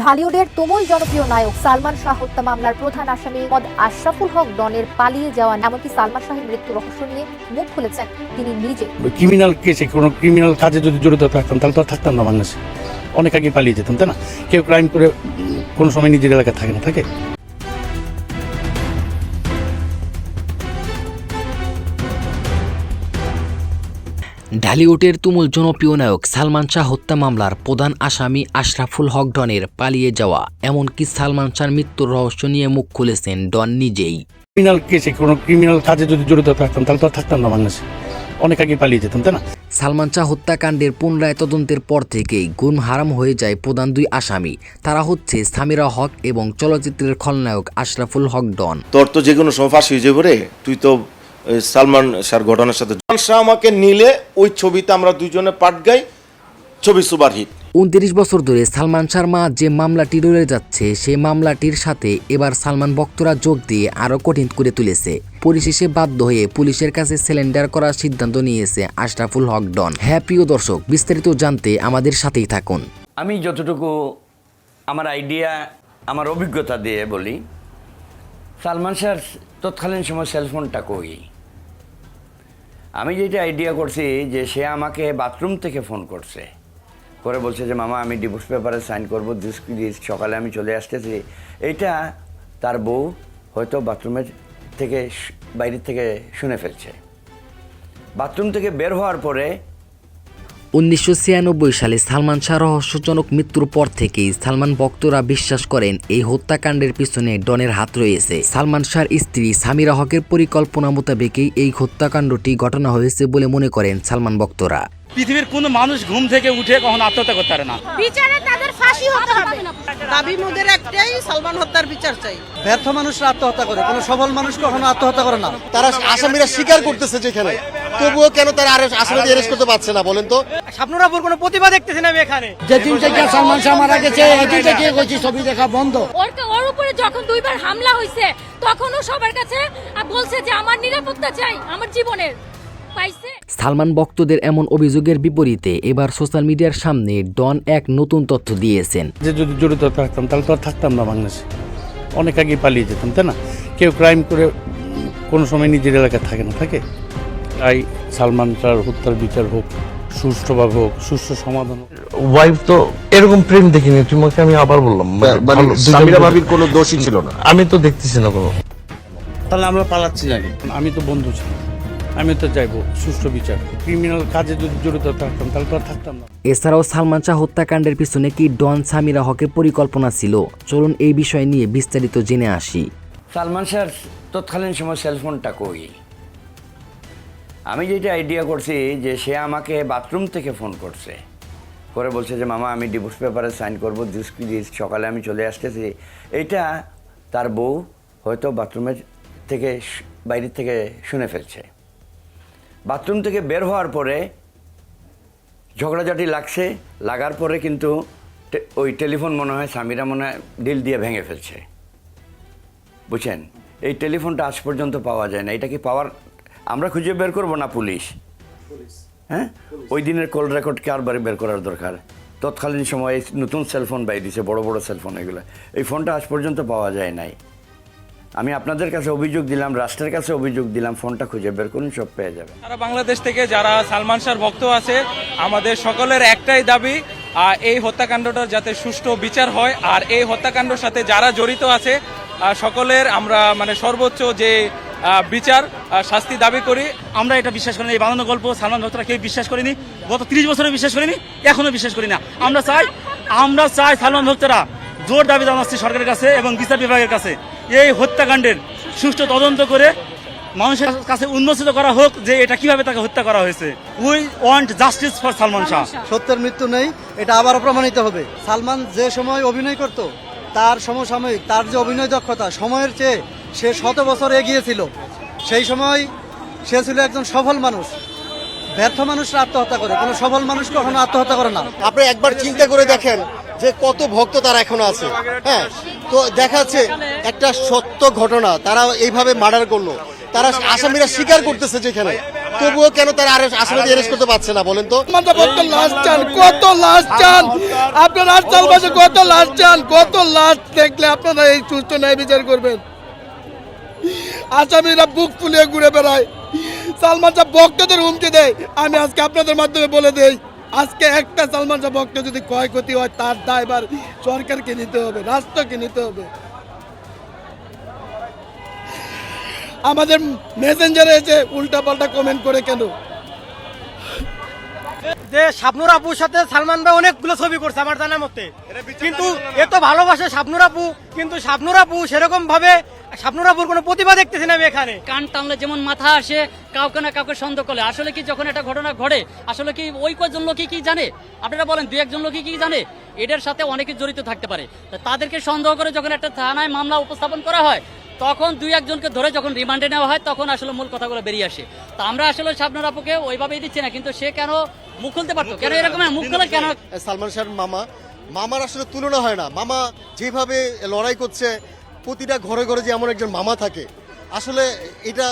ঢালিউডের তুমুল জনপ্রিয় নায়ক সালমান শাহ হত্যা মামলার প্রধান আসামি মদ আশরাফুল হক ডনের পালিয়ে যাওয়া এমনকি সালমান শাহের মৃত্যু রহস্য নিয়ে মুখ খুলেছেন তিনি নিজে। ক্রিমিনাল কেসে, কোনো ক্রিমিনাল কাজে যদি জড়িত থাকতাম, তাহলে তো থাকতাম না বাংলাদেশে। অনেক আগে পালিয়ে যেতাম, তাই না? কেউ ক্রাইম করে কোনো সময় নিজের এলাকায় থাকে না, থাকে? ঢালিউডের তুমুল জনপ্রিয় নায়ক সালমান শাহ হত্যা মামলার প্রধান আসামি আশরাফুল হক ডনের পালিয়ে যাওয়া। এমনকি সালমান শাহর মৃত্যুর রহস্য নিয়ে মুখ খুলেছেন ডন নিজেই। ক্রিমিনাল কেসে কোনো ক্রিমিনাল কাজে যদি জড়িত থাকতাম তাহলে তো থাকতাম না বাংলাদেশে। অনেক আগে পালিয়ে যেতাম তাই না? সালমান শাহ হত্যাকাণ্ডের পুনরায় তদন্তের পর থেকেই গুম হারাম হয়ে যায় প্রধান দুই আসামি। তারা হচ্ছে সামিরা হক এবং চলচ্চিত্রের খলনায়ক আশরাফুল হক ডন। তোর তো যে কোনো সময় ফাঁসি হয়ে যাবে রে। তুই তো সালমান শাহর ঘটনার সাথে সালমান শাহ আমাকে নিলে ওই ছবিতে আমরা দুজনে পাট গাই ছবি সুপার হিট। উনত্রিশ বছর ধরে সালমান শাহর মা যে মামলাটি রয়ে যাচ্ছে সেই মামলাটির সাথে এবার সালমান ভক্তরা যোগ দিয়ে আরও কঠিন করে তুলেছে। পরিশেষে বাধ্য হয়ে পুলিশের কাছে সিলিন্ডার করার সিদ্ধান্ত নিয়েছে আশরাফুল হক ডন। হ্যাঁ প্রিয় দর্শক বিস্তারিত জানতে আমাদের সাথেই থাকুন। আমি যতটুকু আমার আইডিয়া আমার অভিজ্ঞতা দিয়ে বলি সালমান শাহর তৎকালীন সময় সেলফোনটা কই? আমি যেটা আইডিয়া করছি যে সে আমাকে বাথরুম থেকে ফোন করছে। করে বলছে যে, মামা, আমি ডিভোর্স পেপারে সাইন করব দিস দিস সকালে আমি চলে আসতেছি। এইটা তার বউ হয়তো বাথরুমের থেকে বাইরের থেকে শুনে ফেলছে। বাথরুম থেকে বের হওয়ার পরে উনিশশো ছিয়ানব্বই সালে সালমান শাহ রহস্যজনক মৃত্যুর পর থেকেই সালমান ভক্তরা বিশ্বাস করেন এই হত্যাকাণ্ডের পিছনে ডনের হাত রয়েছে। সালমান শাহর স্ত্রী সামিরা হকের পরিকল্পনা মোতাবেকই এই হত্যাকাণ্ডটি ঘটনা হয়েছে বলে মনে করেন সালমান ভক্তরা। পৃথিবীর কোনো মানুষ ঘুম থেকে উঠে কখনো আত্মহত্যা করতে পারে না। বিচারে তাদের ফাঁসি হতে হবে। দাবি মোদের একটাই সালমান হত্যার বিচার চাই। ব্যর্থ মানুষরা আত্মহত্যা করে কোনো সফল মানুষ কখনো আত্মহত্যা করে না। তারা আসামিরা স্বীকার করতেছে যেখানে। তবুও কেন তারা আর আসামিদের অ্যারেস্ট করতে পারছে না বলেন তো? আপনারা কোনো প্রতিভা দেখতেছি না আমি এখানে? যেদিন থেকে সালমান শাহ মারা গেছে এদিন থেকে কইছি ছবি দেখা বন্ধ। ওর ওর উপরে যখন দুইবার হামলা হয়েছে তখনও সবার কাছে বলছে যে আমার নিরাপত্তা চাই আমার জীবনের। পাইছে? সালমান ভক্তদের এমন অভিযোগের বিপরীতে এবার সোশ্যাল মিডিয়ার সামনে ডন এক নতুন তথ্য দিয়েছেন। যে যদি জড়িত থাকতাম তাহলে তো আর থাকতাম না বাংলাদেশে। অনেক আগে পালিয়ে যেতাম তাই না? কেউ ক্রাইম করে কোনো সময় নিজের এলাকায় থাকে না থাকে? তাই সালমান শাহর হত্যার বিচার হোক সুষ্ঠুভাবে হোক সুষ্ঠু সমাধান হোক। ওয়াইফ তো এরকম প্রেম দেখিনি তোমাকে আমি আবার বললাম। মানে সামিরা ভাবির কোনো দোষই ছিল না। আমি তো দেখতেছি না কোনো। তাহলে আমরা পালাচ্ছি জানি আমি তো বন্ধু ছিলাম। আমি তো চাইব সুষ্ঠু বিচার। ক্রিমিনাল কাজে যদি জড়িত থাকতাম তাহলে তো আর থাকতাম না। এছাড়াও সালমান শাহ হত্যাকাণ্ডের পিছনে কি ডন সামিরা হকের পরিকল্পনা ছিল? চলুন এই বিষয় নিয়ে বিস্তারিত জেনে আসি। সালমান শাহর তৎকালীন সময় সেলফোনটা কই? আমি যেটা আইডিয়া করছি যে সে আমাকে বাথরুম থেকে ফোন করছে। করে বলছে যে, মামা, আমি ডিভোর্স পেপারে সাইন করব দিস দিস, সকালে আমি চলে আসতেছি। এইটা তার বউ হয়তো বাথরুমের থেকে বাইরের থেকে শুনে ফেলছে। বাথরুম থেকে বের হওয়ার পরে ঝগড়াঝাটি লাগছে, লাগার পরে কিন্তু ওই টেলিফোন মনে হয় স্বামীরা মনে হয় ডিল দিয়ে ভেঙে ফেলছে। বুঝছেন? এই টেলিফোনটা আজ পর্যন্ত পাওয়া যায় না। এটা কি পাওয়ার আমরা খুঁজে বের করব না পুলিশ? হ্যাঁ? ওই দিনের কল রেকর্ড কারবারে বের করার দরকার? তৎকালীন সময়ে নতুন সেলফোন বাই দিছে বড় বড় সেলফোন এগুলো। এই ফোনটা আজ পর্যন্ত পাওয়া যায় নাই। আমি আপনাদের কাছে অভিযোগ দিলাম রাষ্ট্রের কাছে অভিযোগ দিলাম ফোনটা খুঁজে বের করুন সব পেয়ে যাবে সারা বাংলাদেশ থেকে যারা সালমান শাহর ভক্ত আছে আমাদের সকলের একটাই দাবি এই হত্যাকাণ্ডটার যাতে সুষ্ঠু বিচার হয় আর এই হত্যাকাণ্ডের সাথে যারা জড়িত আছে সকলের আমরা মানে সর্বোচ্চ যে বিচার শাস্তি দাবি করি। আমরা এটা বিশ্বাস করি না এই বানানো গল্প সালমান ভক্তরা কেউ বিশ্বাস করিনি। গত ত্রিশ বছরে বিশ্বাস করিনি, এখনও বিশ্বাস করি না। আমরা চাই আমরা চাই সালমান ভক্তরা জোর দাবি জানাচ্ছি সরকারের কাছে এবং বিচার বিভাগের কাছে। এই হত্যাকাণ্ডের সুষ্ঠু তদন্ত করে মানুষের কাছে উন্মোচিত করা হোক যে এটা কীভাবে তাকে হত্যা করা হয়েছে। We want justice for Salman Shah. সত্যের মৃত্যু নেই, এটা আবারও প্রমাণিত হবে। সালমান যে সময় অভিনয় করত, তার সমসাময়িক, তার যে অভিনয় দক্ষতা, সময়ের চেয়ে সে শত বছর এগিয়ে ছিল সেই সময় সে ছিল একজন সফল মানুষ। ব্যর্থ মানুষরা আত্মহত্যা করে। কোনো সফল মানুষ কখনো আত্মহত্যা করে না। আপনি একবার চিন্তা করে দেখেন যে কত ভক্ত তারা এখনও আছে। হ্যাঁ তো দেখাচ্ছে একটা সত্য ঘটনা তারা এইভাবে মার্ডার করল। তারা আসামিরা স্বীকার করতেছে যেখানে। তবুও কেন তারা আর আসামিকে অ্যারেস্ট করতে পারছে না বলেন তো? কত লাশ চান কত লাশ চান? আপনারা আর চাল কত লাশ চান? কত লাশ দেখলে আপনারা এই সুস্থ ন্যায় বিচার করবেন? আসামিরা বুক ফুলিয়ে ঘুরে বেড়ায় সালমান শাহ ভক্তদের হুমকি দেয়। আমি আজকে আপনাদের মাধ্যমে বলে দেই আজকে একটা সালমান শাহ ভক্ত যদি ক্ষয়ক্ষতি হয় তার দায়বার সরকারকে নিতে হবে রাষ্ট্রকে নিতে হবে। আমাদের মেসেঞ্জারে এসে উল্টা পাল্টা কমেন্ট করে কেন? যে শাবনুর আপুর সাথে সালমান ভাই অনেকগুলো ছবি করছে আমার জানা মতে। কিন্তু এত ভালোবাসে শাবনুর আপু কিন্তু শাবনুর আপু সেরকম ভাবে শাবনুর আপুর কোনো প্রতিভা দেখতেছি না আমি এখানে। কান টানলে যেমন মাথা আসে কাউকে না কাউকে সন্দেহ করলে। আসলে কি যখন একটা ঘটনা ঘটে আসলে কি ওই কয়েকজন লোকই কি জানে? আপনারা বলেন দু একজন লোকই কি জানে? এটার সাথে অনেকে জড়িত থাকতে পারে। তা তাদেরকে সন্দেহ করে যখন একটা থানায় মামলা উপস্থাপন করা হয় তখন দুই একজনকে ধরে যখন রিমান্ডে নেওয়া হয় তখন আসলে মূল কথাগুলো বেরিয়ে আসে। তা আমরা আসলে শাবনুর আপুকে ওইভাবেই দিচ্ছি না কিন্তু সে কেন মুখ খুলতে পারতো? কেন এরকম মুখ খুলে কেন? সালমান শাহর মামা মামার আসলে তুলনা হয় না। মামা যেভাবে লড়াই করছে প্রতিটা ঘরে ঘরে যে এমন একজন মামা থাকে আসলে এটা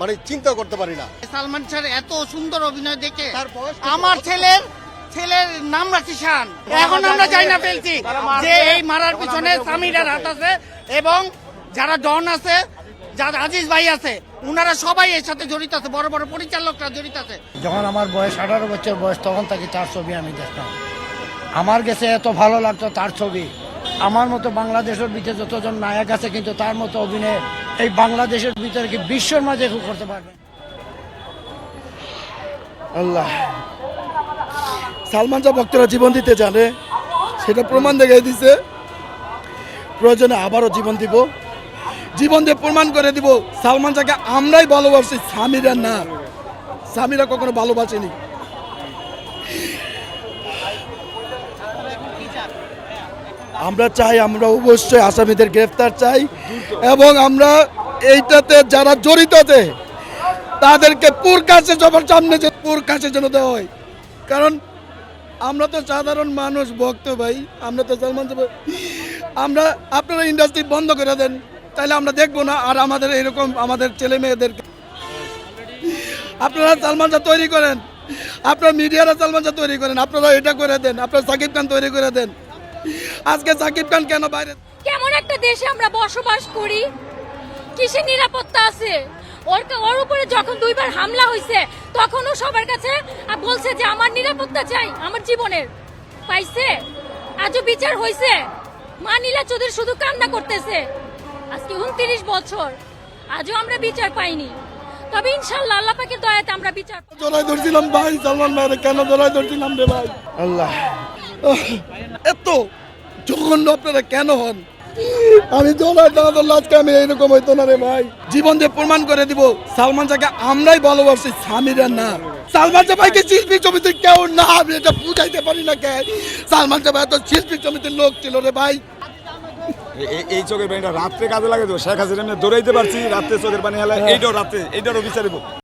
মানে চিন্তা করতে পারি না। সালমান শাহ এত সুন্দর অভিনয় দেখে? আমার ছেলের ছেলের নাম রাখি শান। এখন আমরা যাই না ফেলছি যে এই মারার পিছনে স্বামীরার হাত আছে এবং যারা ডন আছে যারা আজিজ ভাই আছে উনারা সবাই এর সাথে জড়িত আছে বড় বড় পরিচালকরা জড়িত আছে। যখন আমার বয়স আঠারো বছর বয়স তখন তাকে তার ছবি আমি দেখতাম। আমার কাছে এত ভালো লাগতো তার ছবি। আমার মতো বাংলাদেশের ভিতরে যতজন নায়ক আছে, কিন্তু তার মতো অভিনয় এই বাংলাদেশের ভিতরে কি বিশ্বর মাঝে করতে পারবে? আল্লাহ। সালমান শাহ ভক্তরা জীবন দিতে জানে, সেটা প্রমাণ দেখাই দিছে। প্রয়োজনে আবারও জীবন দিব। জীবন দিয়ে প্রমাণ করে দিব, সালমান শাহকে আমরাই ভালোবাসি স্বামীরা না। স্বামীরা কখনো ভালোবাসেনি। আমরা চাই আমরা অবশ্যই আসামিদের গ্রেফতার চাই এবং আমরা এইটাতে যারা জড়িত আছে, তাদেরকে পুর কাছে সবার সামনে যে পুর কাছে যেন দেওয়া হয়। কারণ আমরা তো সাধারণ মানুষ, ভক্ত ভাই, আমরা তো সালমান আমরা, আপনারা ইন্ডাস্ট্রি বন্ধ করে দেন, তাহলে আমরা দেখব না আর আমাদের এরকম আমাদের ছেলে মেয়েদেরকে। আপনারা সালমান শাহ তৈরি করেন, আপনার মিডিয়ারা সালমান শাহ তৈরি করেন, আপনারা এটা করে দেন, আপনারা সাকিব খান তৈরি করে দেন। আজকে সাকিব খান কেন বাইরে? কেমন একটা দেশে আমরা বসবাস করি কিসের নিরাপত্তা আছে? ওর ওর উপরে যখন দুইবার হামলা হয়েছে তখনও সবার কাছে বলছে যে আমার নিরাপত্তা চাই আমার জীবনের। পাইছে? আজও বিচার হয়েছে মা নীলা চৌধুরী শুধু কান্না করতেছে। আজকে উনত্রিশ বছর আজও আমরা বিচার পাইনি। তবে ইনশাল্লাহ আল্লাহ পাকের দয়াতে আমরা বিচার। জড়াই ধরছিলাম ভাই সালমান ভাইরে কেন জড়াই ধরছিলাম রে ভাই? আল্লাহ। এত জঘন্য আপনারা কেন হন? আমি দাঁড়া ধরলে আজকে আমি এইরকম হইতো না রে ভাই। জীবন দিয়ে প্রমাণ করে দিব সালমান শাহকে আমরাই ভালোবাসি স্বামীরা না। সালমান শাহ ভাইকে শিল্পী সমিতির কেউ না আমি এটা বুঝাইতে পারি না কে? সালমান শাহ ভাই এত শিল্পী সমিতির লোক ছিল রে ভাই। এই চোখের পানিটা রাত্রে কাজে লাগে তো? শেখ হাসিনা দৌড়াইতে পারছি রাত্রে চোখের পানি হেলা এইটাও রাত্রে এইটারও বিচারিব।